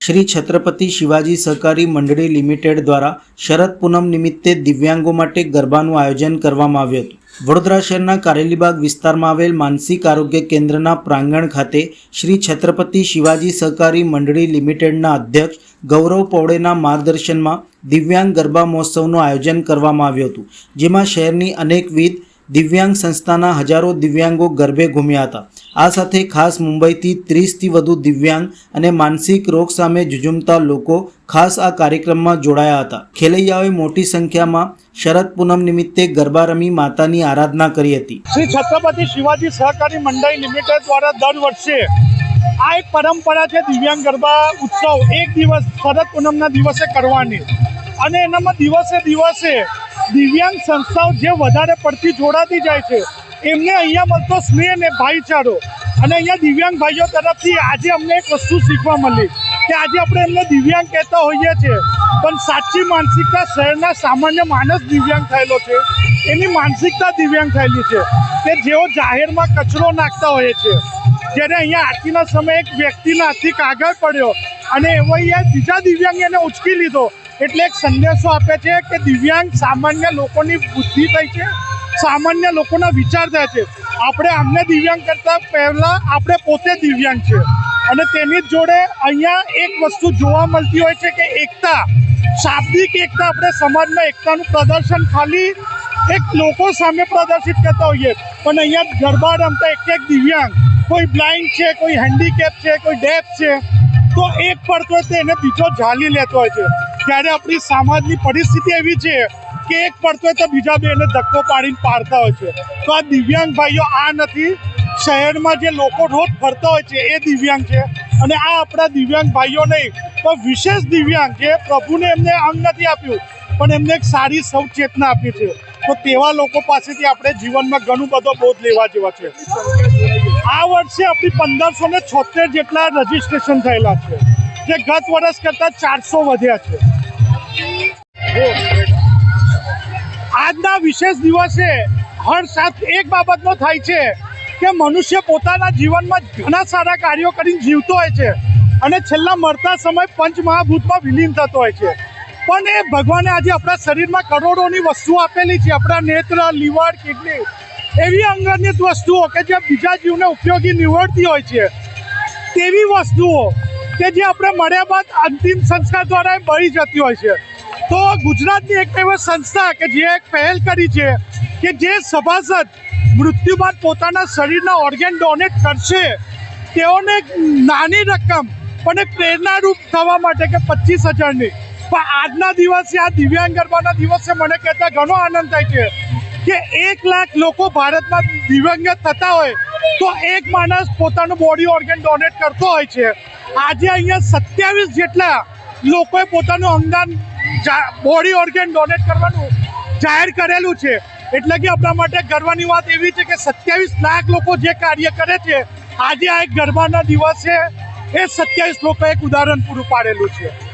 શ્રી છત્રપતિ શિવાજી સહકારી મંડળી લિમિટેડ દ્વારા શરદ પૂનમ નિમિત્તે દિવ્યાંગો માટે ગરબાનું આયોજન કરવામાં આવ્યું હતું. વડોદરા શહેરના કારેલીબાગ વિસ્તારમાં આવેલ માનસિક આરોગ્ય કેન્દ્રના પ્રાંગણ ખાતે શ્રી છત્રપતિ શિવાજી સહકારી મંડળી લિમિટેડના અધ્યક્ષ ગૌરવ પૌડેના માર્ગદર્શનમાં દિવ્યાંગ ગરબા મહોત્સવનું આયોજન કરવામાં આવ્યું હતું, જેમાં શહેરની અનેકવિધ દિવ્યાંગ સંસ્થાના હજારો દિવ્યાંગો ગરબે ઘૂમ્યા હતા. આ સાથે ખાસ મુંબઈથી ત્રીસથી વધુ દિવ્યાંગ અને માનસિક રોગ સામે ઝુઝુમતા લોકો ખાસ આ કાર્યક્રમમાં જોડાયા હતા. ખેલૈયાઓએ મોટી સંખ્યામાં શરદ પૂનમ નિમિત્તે ગરબા રમી માતાની આરાધના કરી હતી. શ્રી છત્રપતિ શિવાજી સહકારી મંડળ લિમિટેડ દ્વારા દર વર્ષે આ એક પરંપરા છે દિવ્યાંગ ગરબા ઉત્સવ. એક દિવસ શરદ પૂનમના દિવસે કરવાની. અને એનામાં દિવસે દિવસે દિવ્યાંગ સંસ્થાઓ જે વધારે પડતી જોડાતી જાય છે, એમને અહીંયા મળતો સ્નેહ અને ભાઈચારો. અને અહીંયા દિવ્યાંગ ભાઈઓ તરફથી આજે અમને એક વસ્તુ શીખવા મળી કે આજે આપણે એમને દિવ્યાંગ કહેતા હોઈએ છીએ, પણ સાચી માનસિકતા શહેરના સામાન્ય માણસ દિવ્યાંગ થયેલો છે. એની માનસિકતા દિવ્યાંગ થયેલી છે કે જેઓ જાહેરમાં કચરો નાખતા હોય છે. જ્યારે અહીંયા આરતીના સમયે એક વ્યક્તિના હાથથી કાગળ પડ્યો અને એવો અહીંયા બીજા દિવ્યાંગે એને ઉચકી લીધો એટલે એક સંદેશો આપે છે કે દિવ્યાંગ સામાન્ય લોકોની બુદ્ધિ થઈ છે, સામાન્ય લોકોના વિચાર થાય છે. આપણે અમને દિવ્યાંગ કરતાં પહેલાં આપણે પોતે દિવ્યાંગ છે. અને તેની જોડે અહીંયા એક વસ્તુ જોવા મળતી હોય છે કે એકતા, શાબ્દિક એકતા આપણે સમાજમાં એકતાનું પ્રદર્શન ખાલી એક લોકો સામે પ્રદર્શિત કરતા હોઈએ. પણ અહીંયા ગરબા રમતા એક એક દિવ્યાંગ, કોઈ બ્લાઇન્ડ છે, કોઈ હેન્ડીકેપ છે, કોઈ ડેફ છે, તો એક પડતો હોય તો એને બીજો ઝાલી લેતો હોય છે. ત્યારે આપણી સમાજની પરિસ્થિતિ એવી છે કે એક પડતો હોય તો બીજા બેને ધક્કો પાડીને પાડતા હોય છે. તો આ દિવ્યાંગ ભાઈઓ આ નથી. શહેરમાં જે લોકો રોજ ફરતા હોય છે એ દિવ્યાંગ છે. અને આ આપણા દિવ્યાંગ ભાઈઓ નહીં. તો વિશેષ દિવ્યાંગ જે પ્રભુને એમને અંગ નથી આપ્યું, પણ એમને એક સારી સૌચેતના આપી છે. તો તેવા લોકો પાસેથી આપણે જીવનમાં ઘણું બધો બોધ લેવા જેવા છે. આ વર્ષે આપણી પંદરસો ને છોતેર જેટલા રજીસ્ટ્રેશન થયેલા છે. જે ગત વર્ષ કરતાં ચારસો વધ્યા છે. આજના વિશેષ દિવસે હર સાથ એક બાબતનો થાય છે કે મનુષ્ય પોતાના જીવનમાં ઘણા સારા કાર્યો કરીને જીવતો હોય છે અને છેલ્લા મરતા સમય પંચમહાભૂતમાં વિલીન થતો હોય છે. પણ એ ભગવાને આજે આપણા શરીરમાં કરોડોની વસ્તુઓ આપેલી છે, આપણા નેત્ર લીવર કિડની એવી અંગનિત વસ્તુઓ કે જે બીજા જીવને ઉપયોગી નીવડતી હોય છે. તેવી વસ્તુઓ કે જે આપણે મળ્યા બાદ અંતિમ સંસ્કાર દ્વારા બળી જતી હોય છે. તો ગુજરાતની એક એવી સંસ્થા કે જે એક પહેલ કરી છે કે જે સભાસદ મૃત્યુ બાદ પોતાના શરીરના ઓર્ગેન ડોનેટ કરશે, તેઓને નાની રકમ પણ પ્રેરણારૂપ થવા માટે કે પચીસ હજારની. પણ આજના દિવસે, આ દિવ્યાંગ ગરબાના દિવસે મને કહેતા ઘણો આનંદ થાય છે કે એક લાખ લોકો ભારતમાં દિવ્યાંગ થતા હોય તો એક માણસ પોતાનું બોડી ઓર્ગન ડોનેટ કરતો હોય છે. આજે અહીંયા સત્યાવીસ જેટલા લોકોએ પોતાનું અંગદાન બોડી ઓર્ગેન ડોનેટ કરવાનું જાહેર કરેલું છે. એટલે કે આપણા માટે ગર્વની વાત એવી છે કે સત્યાવીસ લાખ લોકો જે કાર્ય કરે છે, આજે આ એક ગરબાના દિવસે એ સત્યાવીસ લોકો એક ઉદાહરણ પૂરું પાડેલું છે.